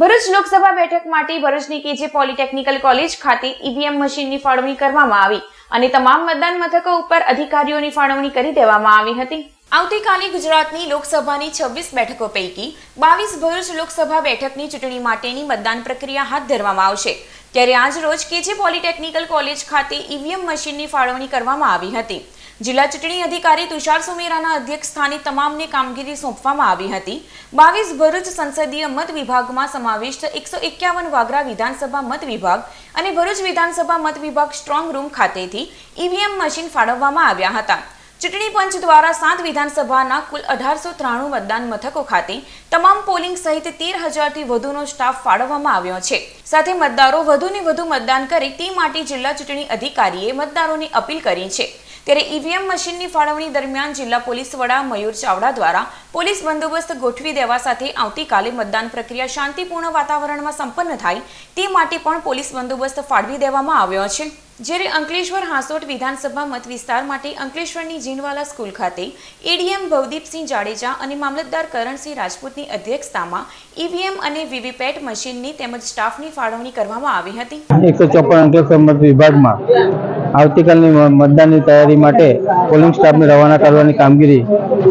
ભરૂચ લોકસભા બેઠક માટે ભરૂચની કેજે પોલિટેકનિકલ કોલેજ ખાતે ઈવીએમ મશીનની ફાળવણી કરવામાં આવી અને તમામ મતદાન મથકો ઉપર અધિકારીઓની ફાળવણી કરી દેવામાં આવી હતી. આવતીકાલે ગુજરાતની લોકસભાની છવ્વીસ બેઠકો પૈકી બાવીસ ભરૂચ લોકસભા બેઠકની ચૂંટણી માટેની મતદાન પ્રક્રિયા હાથ ધરવામાં આવશે. ત્યારે આજ રોજ કેજી પોલિટેકનિકલ કોલેજ ખાતે ઈવીએમ મશીનની ફાળવણી કરવામાં આવી હતી. જિલ્લા ચૂંટણી અધિકારી તુષાર સુમેરાના અધ્યક્ષ સ્થાને તમામને કામગીરી સોંપવામાં આવી હતી. બાવીસ ભરૂચ સંસદીય મત વિભાગમાં સમાવિષ્ટ એકસો એકાવન વાગરા વિધાનસભા મત વિભાગ અને ભરૂચ વિધાનસભા મત વિભાગ સ્ટ્રોંગ રૂમ ખાતેથી ઈવીએમ મશીન ફાળવવામાં આવ્યા હતા. ચૂંટણી પંચ દ્વારા સાત વિધાનસભાના કુલ અઢારસો ત્રાણું મતદાન મથકો ખાતે તમામ પોલિંગ સહિત તેર હજારથી વધુનો સ્ટાફ ફાળવવામાં આવ્યો છે. સાથે મતદારો વધુને વધુ મતદાન કરે તે માટે જિલ્લા ચૂંટણી અધિકારીએ મતદારોને અપીલ કરી છે. ત્યારે ઈવીએમ મશીનની ફાળવણી દરમિયાન જિલ્લા પોલીસ વડા મયુર ચાવડા દ્વારા પોલીસ બંદોબસ્ત ગોઠવી દેવા સાથે આવતીકાલે મતદાન પ્રક્રિયા શાંતિપૂર્ણ વાતાવરણમાં સંપન્ન થાય તે માટે પણ પોલીસ બંદોબસ્ત ફાળવી દેવામાં આવ્યો છે. જ્યારે અંકલેશ્વર હાંસોટ વિધાનસભા મત વિસ્તાર માટે અંકલેશ્વરની જીનવાલા સ્કૂલ ખાતે એડીએમ ભવદીપસિંહ જાડેજા અને મામલતદાર કરણસિંહ રાજપૂતની અધ્યક્ષતામાં ઈવીએમ અને વીવીપેટ મશીનની તેમજ સ્ટાફની ફાળવણી કરવામાં આવી હતી. આવતીકાલની મતદાનની તૈયારી માટે પોલિંગ સ્ટાફને રવાના કરવાની કામગીરી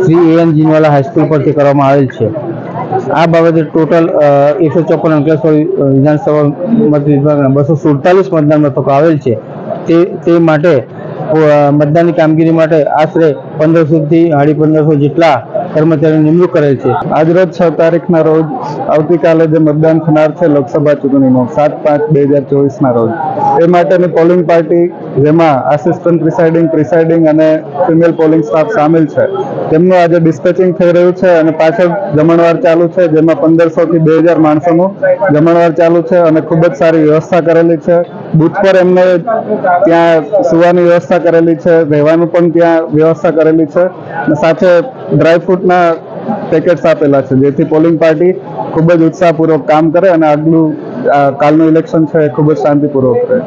શ્રી એન જીનવાલા હાઈસ્કૂલ પરથી કરવામાં આવેલ છે. આ બાબતે ટોટલ એકસો ચોપન અંકલેશ્વર વિધાનસભા મત વિભાગના બસો સુડતાલીસ મતદાન મથકો આવેલ છે. તે તે માટે મતદાનની કામગીરી માટે આશરે પંદરસોથી સાડી પંદરસો જેટલા કર્મચારી નિમણૂક કરેલ છે. આજરોજ છ તારીખના રોજ આવતીકાલે જે મતદાન થનાર છે લોકસભા ચૂંટણીમાં, સાત પાંચ બે હજાર ચોવીસના રોજ. એ માટેની પોલિંગ પાર્ટી જેમાં આસિસ્ટન્ટ પ્રિસાઇડિંગ પ્રિસાઇડિંગ અને ફિમેલ પોલિંગ સ્ટાફ સામેલ છે. તેમનું આજે ડિસ્પેચિંગ થઈ રહ્યું છે અને પાછળ જમણવાર ચાલુ છે, જેમાં પંદરસો થી બે હજાર માણસોનું જમણવાર ચાલુ છે અને ખૂબ જ સારી વ્યવસ્થા કરેલી છે. બુથ પર એમને ત્યાં સુવાની વ્યવસ્થા કરેલી છે, રહેવાનું પણ ત્યાં વ્યવસ્થા કરેલી છે. અને સાથે ડ્રાયફ્રૂટના પેકેટ્સ આપેલા છે, જેથી પોલિંગ પાર્ટી ખૂબ જ ઉત્સાહપૂર્વક કામ કરે અને આગલું કાલનું ઇલેક્શન છે એ ખૂબ જ શાંતિપૂર્વક રહે.